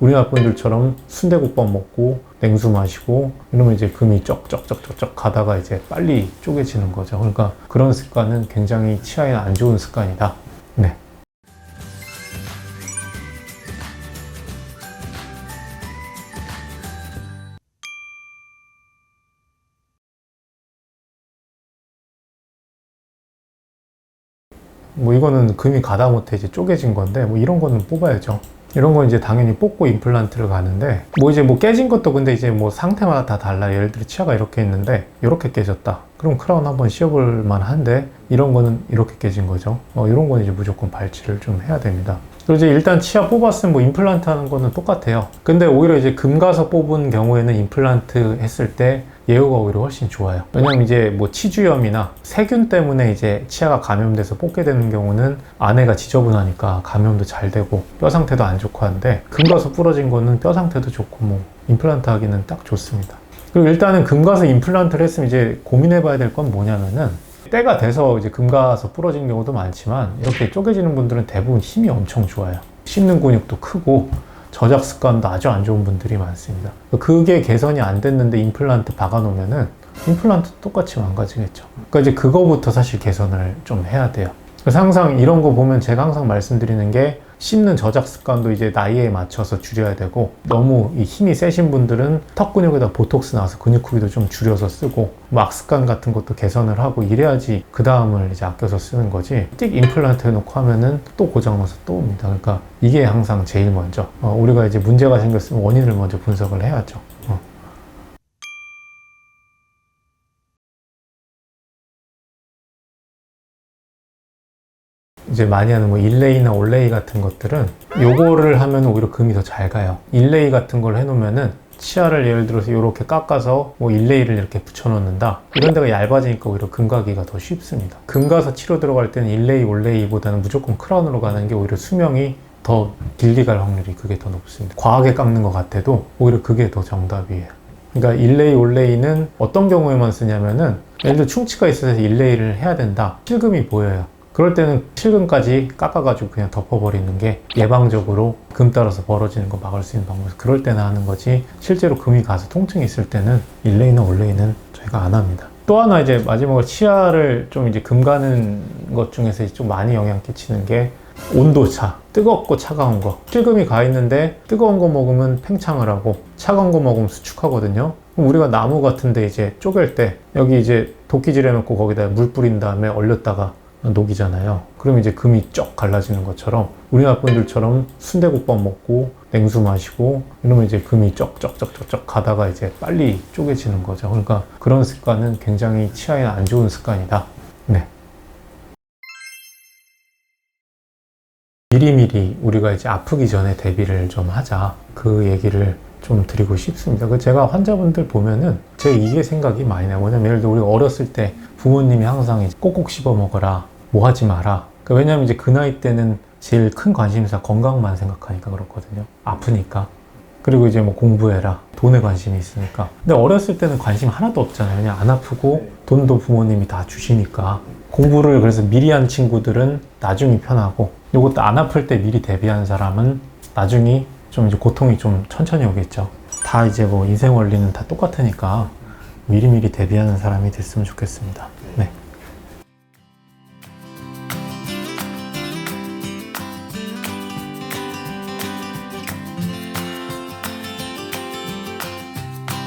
우리나라 분들처럼 순대국밥 먹고 냉수 마시고 이러면 이제 금이 쩍쩍쩍쩍쩍 가다가 이제 빨리 쪼개지는 거죠. 그러니까 그런 습관은 굉장히 치아에 안 좋은 습관이다. 네. 뭐 이거는 금이 가다 못해 이제 쪼개진 건데 뭐 이런 거는 뽑아야죠. 이런 건 이제 당연히 뽑고 임플란트를 가는데 뭐 이제 뭐 깨진 것도 근데 이제 뭐 상태마다 다 달라. 예를 들어 치아가 이렇게 있는데 이렇게 깨졌다. 그럼 크라운 한번 씌워볼 만한데 이런 거는 이렇게 깨진 거죠. 어, 이런 거는 이제 무조건 발치를 좀 해야 됩니다. 그리고 이제 일단 치아 뽑았으면 뭐 임플란트 하는 거는 똑같아요. 근데 오히려 이제 금 가서 뽑은 경우에는 임플란트 했을 때 예후가 오히려 훨씬 좋아요. 왜냐면 이제 뭐 치주염이나 세균 때문에 이제 치아가 감염돼서 뽑게 되는 경우는 안에가 지저분하니까 감염도 잘 되고 뼈 상태도 안 좋고 한데 금 가서 부러진 거는 뼈 상태도 좋고 뭐 임플란트 하기는 딱 좋습니다. 그리고 일단은 금 가서 임플란트를 했으면 이제 고민해 봐야 될 건 뭐냐면은 때가 돼서 이제 금 가서 부러진 경우도 많지만 이렇게 쪼개지는 분들은 대부분 힘이 엄청 좋아요. 씹는 근육도 크고 저작 습관도 아주 안 좋은 분들이 많습니다. 그게 개선이 안 됐는데 임플란트 박아놓으면은 임플란트 똑같이 망가지겠죠. 그러니까 이제 그거부터 사실 개선을 좀 해야 돼요. 그래서 항상 이런 거 보면 제가 항상 말씀드리는 게 씹는 저작 습관도 이제 나이에 맞춰서 줄여야 되고 너무 이 힘이 세신 분들은 턱 근육에다 보톡스 나와서 근육 크기도 좀 줄여서 쓰고 막 습관 같은 것도 개선을 하고 이래야지 그 다음을 이제 아껴서 쓰는 거지. 띡 임플란트 해놓고 하면은 또 고장나서 또 옵니다. 그러니까 이게 항상 제일 먼저. 어, 우리가 이제 문제가 생겼으면 원인을 먼저 분석을 해야죠. 어. 이제 많이 하는 뭐 일레이나 올레이 같은 것들은 요거를 하면 오히려 금이 더 잘 가요. 일레이 같은 걸 해놓으면은 치아를 예를 들어서 이렇게 깎아서 뭐 일레이를 이렇게 붙여놓는다. 이런 데가 얇아지니까 오히려 금 가기가 더 쉽습니다. 금 가서 치료 들어갈 때는 일레이, 올레이보다는 무조건 크라운으로 가는 게 오히려 수명이 더 길게 갈 확률이 그게 더 높습니다. 과하게 깎는 것 같아도 오히려 그게 더 정답이에요. 그러니까 일레이, 올레이는 어떤 경우에만 쓰냐면은 예를 들어 충치가 있어서 일레이를 해야 된다. 실금이 보여요. 그럴 때는 실금까지 깎아가지고 그냥 덮어버리는 게 예방적으로 금 따라서 벌어지는 거 막을 수 있는 방법이어서 그럴 때는 하는 거지 실제로 금이 가서 통증이 있을 때는 일레이나 올레이는 저희가 안 합니다. 또 하나 이제 마지막으로 치아를 좀 이제 금 가는 것 중에서 좀 많이 영향 끼치는 게 온도차. 뜨겁고 차가운 거. 실금이 가 있는데 뜨거운 거 먹으면 팽창을 하고 차가운 거 먹으면 수축하거든요. 그럼 우리가 나무 같은데 이제 쪼갤 때 여기 이제 도끼질 해놓고 거기다 물 뿌린 다음에 얼렸다가 녹이잖아요. 그럼 이제 금이 쩍 갈라지는 것처럼 우리나라 분들처럼 순대국밥 먹고 냉수 마시고 이러면 이제 금이 쩍쩍쩍쩍쩍 가다가 이제 빨리 쪼개지는 거죠. 그러니까 그런 습관은 굉장히 치아에 안 좋은 습관이다. 네. 미리미리 우리가 이제 아프기 전에 대비를 좀 하자. 그 얘기를 좀 드리고 싶습니다. 그 제가 환자분들 보면은 제 이게 생각이 많이 나요. 뭐냐면 예를 들어 우리가 어렸을 때 부모님이 항상 꼭꼭 씹어 먹어라. 뭐 하지 마라. 그 왜냐면 이제 그 나이 때는 제일 큰 관심사 건강만 생각하니까 그렇거든요. 아프니까. 그리고 이제 뭐 공부해라. 돈에 관심이 있으니까. 근데 어렸을 때는 관심 하나도 없잖아요. 그냥 안 아프고 돈도 부모님이 다 주시니까. 공부를 그래서 미리 한 친구들은 나중이 편하고 이것도 안 아플 때 미리 대비한 사람은 나중이 좀 이제 고통이 좀 천천히 오겠죠. 다 이제 뭐 인생 원리는 다 똑같으니까 미리미리 대비하는 사람이 됐으면 좋겠습니다.